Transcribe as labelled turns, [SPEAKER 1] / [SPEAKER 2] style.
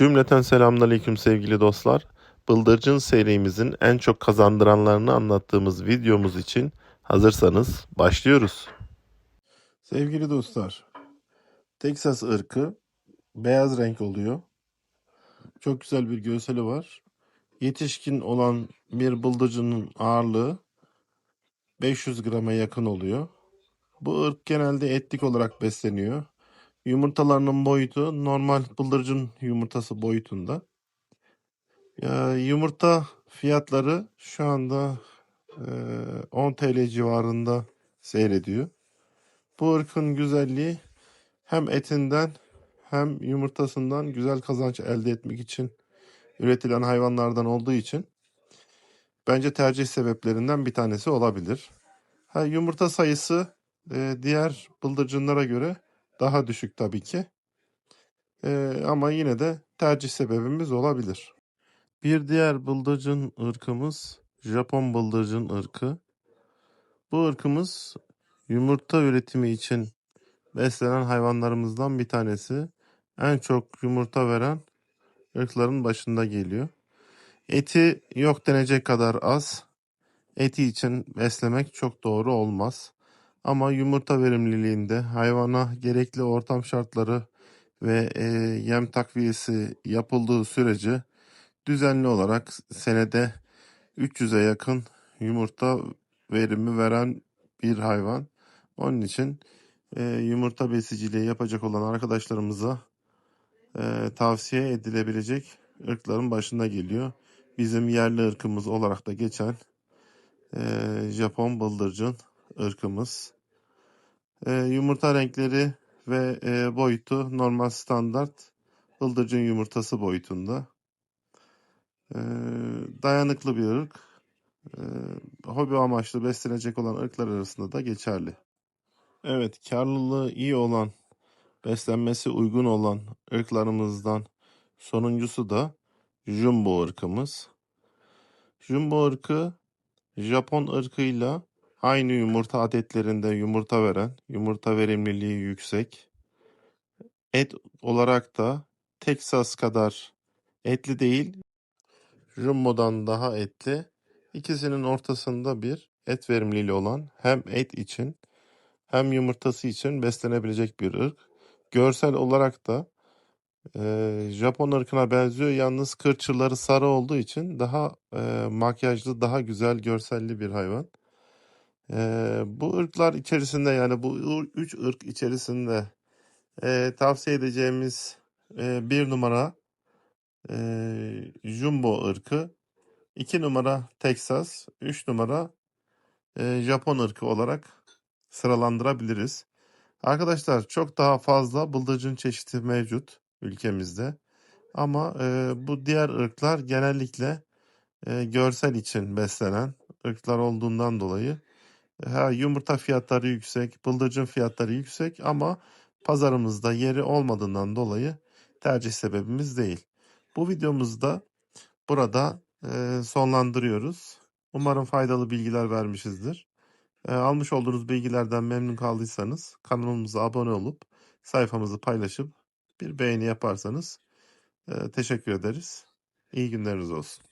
[SPEAKER 1] Cümleten selamünaleyküm sevgili dostlar. Bıldırcın serimizin en çok kazandıranlarını anlattığımız videomuz için hazırsanız başlıyoruz. Sevgili dostlar, Texas ırkı beyaz renk oluyor. Çok güzel bir göğseli var. Yetişkin olan bir bıldırcının ağırlığı 500 grama yakın oluyor. Bu ırk genelde etlik olarak besleniyor. Yumurtalarının boyutu normal bıldırcın yumurtası boyutunda. Ya, yumurta fiyatları şu anda e, 10 TL civarında seyrediyor. Bu ırkın güzelliği hem etinden hem yumurtasından güzel kazanç elde etmek için üretilen hayvanlardan olduğu için bence tercih sebeplerinden bir tanesi olabilir. Ha, yumurta sayısı e, diğer bıldırcınlara göre daha düşük tabii ki. E, ama yine de tercih sebebimiz olabilir. Bir diğer bıldırcın ırkımız Japon bıldırcın ırkı. Bu ırkımız yumurta üretimi için beslenen hayvanlarımızdan bir tanesi. En çok yumurta veren ırkların başında geliyor. Eti yok denecek kadar az. Eti için beslemek çok doğru olmaz. Ama yumurta verimliliğinde hayvana gerekli ortam şartları ve e, yem takviyesi yapıldığı sürece düzenli olarak senede 300'e yakın yumurta verimi veren bir hayvan. Onun için e, yumurta besiciliği yapacak olan arkadaşlarımıza e, tavsiye edilebilecek ırkların başında geliyor. Bizim yerli ırkımız olarak da geçen e, Japon bıldırcın ırkımız. E, yumurta renkleri ve e, boyutu normal standart bıldırcın yumurtası boyutunda. E, dayanıklı bir ırk. E, hobi amaçlı beslenecek olan ırklar arasında da geçerli. Evet, karlılığı iyi olan, beslenmesi uygun olan ırklarımızdan sonuncusu da Jumbo ırkımız. Jumbo ırkı Japon ırkıyla aynı yumurta adetlerinde yumurta veren, yumurta verimliliği yüksek. Et olarak da Texas kadar etli değil, Jumbo'dan daha etli. İkisinin ortasında bir et verimliliği olan hem et için hem yumurtası için beslenebilecek bir ırk. Görsel olarak da e, Japon ırkına benziyor. Yalnız kırçılları sarı olduğu için daha e, makyajlı, daha güzel görselli bir hayvan. E, bu ırklar içerisinde yani bu üç ırk içerisinde e, tavsiye edeceğimiz e, bir numara e, Jumbo ırkı, iki numara Texas, üç numara e, Japon ırkı olarak sıralandırabiliriz. Arkadaşlar çok daha fazla bıldırcın çeşidi mevcut ülkemizde. Ama e, bu diğer ırklar genellikle e, görsel için beslenen ırklar olduğundan dolayı ha, yumurta fiyatları yüksek, bıldırcın fiyatları yüksek ama pazarımızda yeri olmadığından dolayı tercih sebebimiz değil. Bu videomuzda burada e, sonlandırıyoruz. Umarım faydalı bilgiler vermişizdir. E, almış olduğunuz bilgilerden memnun kaldıysanız kanalımıza abone olup sayfamızı paylaşıp bir beğeni yaparsanız e, teşekkür ederiz. İyi günleriniz olsun.